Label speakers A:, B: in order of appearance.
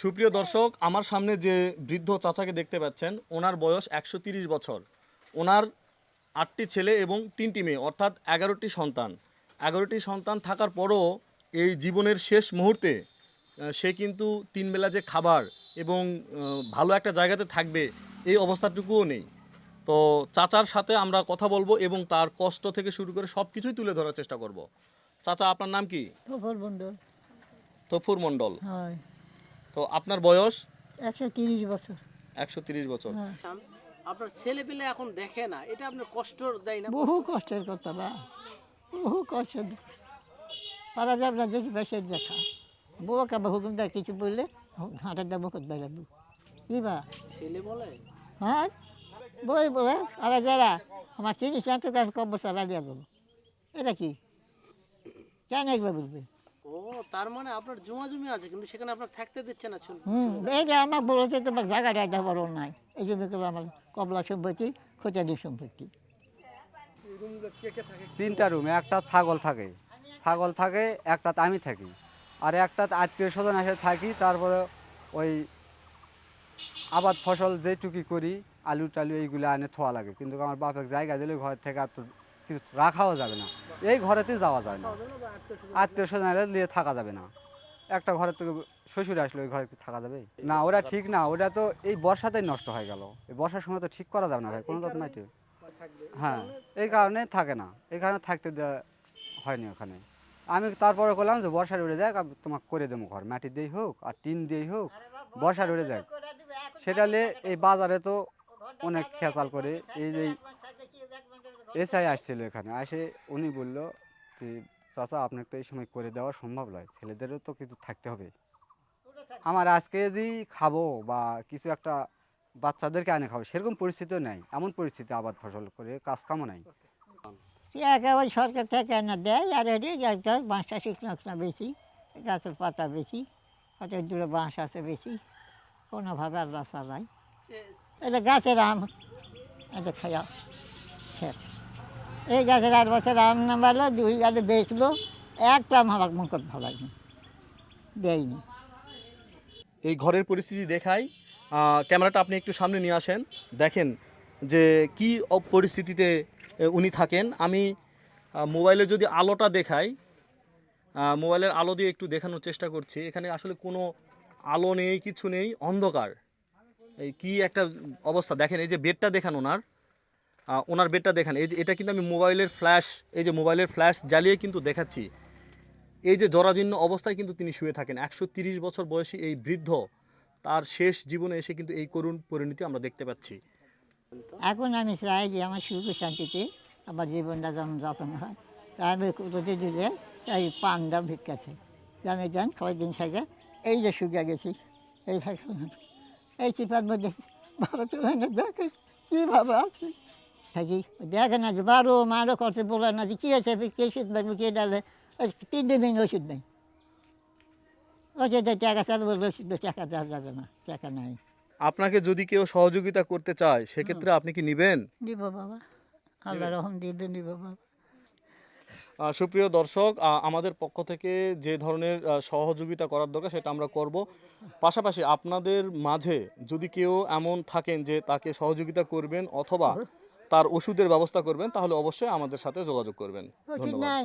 A: সুপ্রিয় দর্শক আমার সামনে যে বৃদ্ধ চাচাকে দেখতে পাচ্ছেন ওনার বয়স একশো তিরিশ বছর। ওনার আটটি ছেলে এবং তিনটি মেয়ে অর্থাৎ এগারোটি সন্তান। এগারোটি সন্তান থাকার পরও এই জীবনের শেষ মুহূর্তে সে কিন্তু তিনবেলা যে খাবার এবং ভালো একটা জায়গাতে থাকবে এই অবস্থাটুকুও নেই। তো চাচার সাথে আমরা কথা বলব এবং তার কষ্ট থেকে শুরু করে সব কিছুই তুলে ধরার চেষ্টা করব। চাচা আপনার নাম কি?
B: মণ্ডল।
A: তফুর মণ্ডল।
B: হয়।
A: তো আপনার বয়স?
B: একশো তিরিশ বছর।
A: একশো তিরিশ বছর।
B: হ্যাঁ।
C: আপনার ছেলে পেলে এখন দেখে না এটা আপনার কষ্ট দেয় না
B: বহু কষ্টের কথা বা বহু কষ্ট। পারা যাবে না দেখি বেশের দেখা। বউকে বা হুকুম দেয় কিছু বললে ঘাঁটা দেবো মুখ বেড়াবো কি বা?
C: ছেলে বলে?
B: হ্যাঁ? বই বলে আরে যারা আমার চিনিস না তোকে আমি কব্বর চালা দিয়ে দেবো এটা কি? কেন এগুলো বলবে?
C: তার মানে আপনার জমা জমি আছে কিন্তু সেখানে আপনার থাকতে দিচ্ছে না
B: হুম এইটা আমার বলেছে তোমার বড় নাই। এই আমার কবলা সম্পত্তি সম্পত্তি
D: তিনটা রুমে একটা ছাগল থাকে। ছাগল থাকে একটাতে আমি থাকি। আর একটাতে আত্মীয় স্বজন এসে থাকি তারপরে ওই আবাদ ফসল যেটুকি করি আলু টালু এইগুলো আনে থোয়া লাগে। কিন্তু আমার বাপের জায়গা দিলে ঘর থেকে আর তো কিছু রাখাও যাবে না। এই ঘরেতে যাওয়া যায় না। আত্মীয় স্বজন নিয়ে থাকা যাবে না। একটা ঘরের থেকে শ্বশুর আসলে ওই ঘরে থাকা যাবে? না, ওরা ঠিক না ওটা তো এই বর্ষাতেই নষ্ট হয়ে গেল। এই বর্ষার সময় তো ঠিক করা যাবে না ভাই, কোনো হ্যাঁ এই কারণে থাকে না। এই কারণে থাকতে দেওয়া হয়নি ওখানে। আমি তারপরে করলাম যে বর্ষার উড়ে যাক তোমাকে করে দেবো ঘর। মাটি দিয়েই হোক আর টিন দিয়েই হোক বর্ষার উড়ে যাক। সেটা নিয়ে এই বাজারে তো অনেক খেয়াল করে, এই যে এসআই আসছিল এখানে। আসে উনি বলল যে চাচা আপনাকে তো এই সময় করে দেওয়া সম্ভব নয়। ছেলেদেরও তো কিছু থাকতে হবে। আমার আজকে যদি খাব বা কিছু একটা বাচ্চাদেরকে আনে খাব সেরকম পরিস্থিতিও নেই। এমন পরিস্থিতি আবাদ ফসল করে কাজ কামও নাই।
B: একেবারে সরকার থেকে না দেয় আর এটি একটা বাঁশটা শিখনো না বেশি গাছের পাতা বেশি হয়তো দূরে বাঁশ আছে বেশি কোনোভাবে আল্লাহ চালাই এটা গাছের আম এটা খায়া শেষ এই গাছের আট বছর আম নামালো দুই গাছে বেচলো একটা আমার ভালো লাগেনি দেয়নি।
A: এই ঘরের পরিস্থিতি দেখাই ক্যামেরাটা আপনি একটু সামনে নিয়ে আসেন, দেখেন যে কি পরিস্থিতিতে উনি থাকেন। আমি মোবাইলে যদি আলোটা দেখাই মোবাইলের আলো দিয়ে একটু দেখানোর চেষ্টা করছি, এখানে আসলে কোনো আলো নেই, কিছু নেই, অন্ধকার। এই কি একটা অবস্থা, দেখেন এই যে বেডটা দেখান ওনার ওনার বেডটা দেখান। এই যে, এটা কিন্তু আমি মোবাইলের ফ্ল্যাশ, এই যে মোবাইলের ফ্ল্যাশ জ্বালিয়ে কিন্তু দেখাচ্ছি। এই যে জরাজীর্ণ অবস্থায় কিন্তু তিনি শুয়ে থাকেন। একশো বছর বয়সী এই বৃদ্ধ, তার শেষ জীবনে এসে কিন্তু এই করুণ পরিণতি আমরা দেখতে পাচ্ছি।
B: এখন আমি চাই যে আমার সুখ শান্তিতে আমার জীবনটা যেমন যত্ন হয় তাই আমি কোথাতে জুড়ে এই পান দাম ভিক্ষাছে জানে যান, কয়েকদিন থেকে এই যে শুকিয়ে গেছি, এই এই চিপার মধ্যে বাবা তো এনে দেখে কীভাবে আছে? থাকি। দেখে না যে বারো মারও করছে বলে না যে কী আছে কে ওষুধ পাবো কে ডালে তিন দিন ওষুধ নেই। ওষুধের টাকা চাল বলবে ওষুধের টাকা দেওয়া যাবে না টাকা নাই।
A: আপনাকে যদি কেউ সহযোগিতা করতে চায় সেক্ষেত্রে আপনি কি নেবেন?
B: নিব বাবা আল্লাহ রহম দিলে নিব বাবা।
A: সুপ্রিয় দর্শক আমাদের পক্ষ থেকে যে ধরনের সহযোগিতা করার দরকার সেটা আমরা করব। পাশাপাশি আপনাদের মাঝে যদি কেউ এমন থাকেন যে তাকে সহযোগিতা করবেন অথবা তার ওষুধের ব্যবস্থা করবেন তাহলে অবশ্যই আমাদের সাথে যোগাযোগ করবেন। ধন্যবাদ।